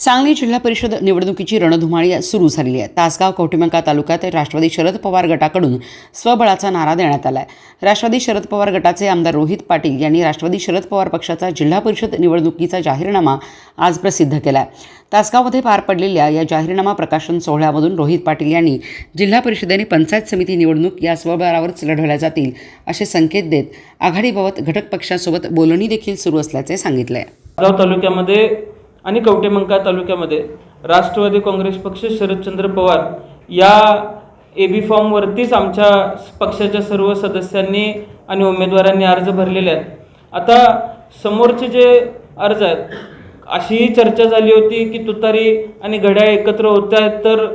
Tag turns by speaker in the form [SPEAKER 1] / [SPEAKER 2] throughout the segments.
[SPEAKER 1] सांगली जिल्हा परिषद निवडणुकीची रणधुमाळी सुरू झालेली आहे. तासगाव कवठेमंका तालुक्यात राष्ट्रवादी शरद पवार गटाकडून स्वबळाचा नारा देण्यात आला आहे राष्ट्रवादी शरद पवार गटाचे आमदार रोहित पाटील यांनी राष्ट्रवादी शरद पवार पक्षाचा जिल्हा परिषद निवडणुकीचा जाहीरनामा आज प्रसिद्ध केला आहे तासगावमध्ये पार पडलेल्या या जाहीरनामा प्रकाशन सोहळ्यामधून रोहित पाटील यांनी जिल्हा परिषदेने पंचायत समिती निवडणूक या स्वबळावरच लढवल्या जातील असे संकेत देत आघाडीबाबत घटक पक्षासोबत बोलणी देखील सुरू असल्याचे सांगितले आहे
[SPEAKER 2] तालुक्यामध्ये आणि कवटेमंका तालुक्यामध्ये राष्ट्रवादी काँग्रेस पक्ष शरदचंद्र पवार या ए बी फॉर्मवरतीच आमच्या पक्षाच्या सर्व सदस्यांनी आणि उमेदवारांनी अर्ज भरलेले आहेत. आता समोरचे जे अर्ज आहेत अशीही चर्चा झाली होती की तुतारी आणि घड्याळ एकत्र होत आहेत तर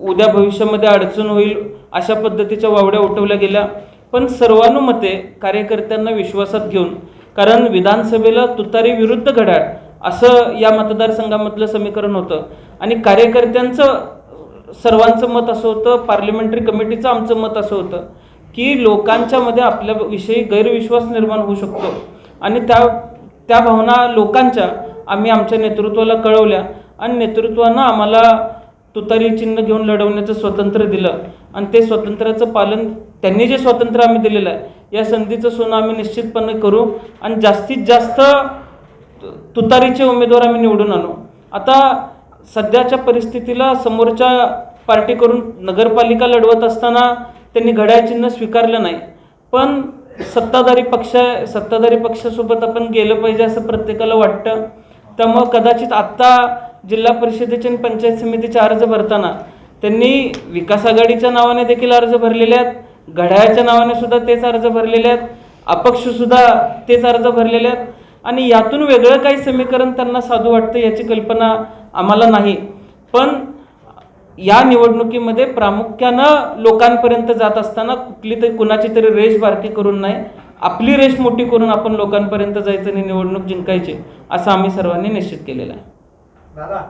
[SPEAKER 2] उद्या भविष्यामध्ये अडचण होईल अशा पद्धतीच्या वावड्या उठवल्या गेल्या. पण सर्वानुमते कार्यकर्त्यांना विश्वासात घेऊन कारण विधानसभेला तुतारी विरुद्ध घड्याळ असं या मतदारसंघामधलं समीकरण होतं. आणि कार्यकर्त्यांचं सर्वांचं मत असं होतं पार्लमेंटरी कमिटीचं आमचं मत असं होतं की लोकांच्या मध्ये आपल्याविषयी गैरविश्वास निर्माण होऊ शकतो. आणि त्या त्या भावना लोकांच्या आम्ही आमच्या नेतृत्वाला कळवल्या आणि नेतृत्वानं आम्हाला तुतारी चिन्ह घेऊन लढवण्याचं स्वातंत्र्य दिलं. आणि ते स्वातंत्र्याचं पालन त्यांनी जे स्वातंत्र्य आम्ही दिलेलं आहे या संधीचं सोनं आम्ही निश्चितपणे करू. आणि जास्तीत जास्त तुतारीचे उमेदवार आम्ही निवडून आणू. आता सध्याच्या परिस्थितीला समोरच्या पार्टीकडून नगरपालिका लढवत असताना त्यांनी घड्याळ चिन्ह स्वीकारलं नाही. पण सत्ताधारी पक्ष सत्ताधारी पक्षासोबत आपण गेलं पाहिजे असं प्रत्येकाला वाटतं. त्यामुळं कदाचित आत्ता जिल्हा परिषदेचे आणि पंचायत समितीचे अर्ज भरताना त्यांनी विकास आघाडीच्या नावाने देखील अर्ज भरलेले आहेत. घड्याळाच्या नावाने सुद्धा तेच अर्ज भरलेले आहेत. अपक्षसुद्धा तेच अर्ज भरलेले आहेत. आणि यातून वेगळं काही समीकरण त्यांना साधू वाटतं याची कल्पना आम्हाला नाही. पण या निवडणुकीमध्ये प्रामुख्यानं लोकांपर्यंत जात असताना कुठली तरी कुणाची तरी रेष बारकी करून नाही आपली रेष मोठी करून आपण लोकांपर्यंत जायचं आणि निवडणूक जिंकायची असं आम्ही सर्वांनी निश्चित केलेलं आहे.
[SPEAKER 3] दादा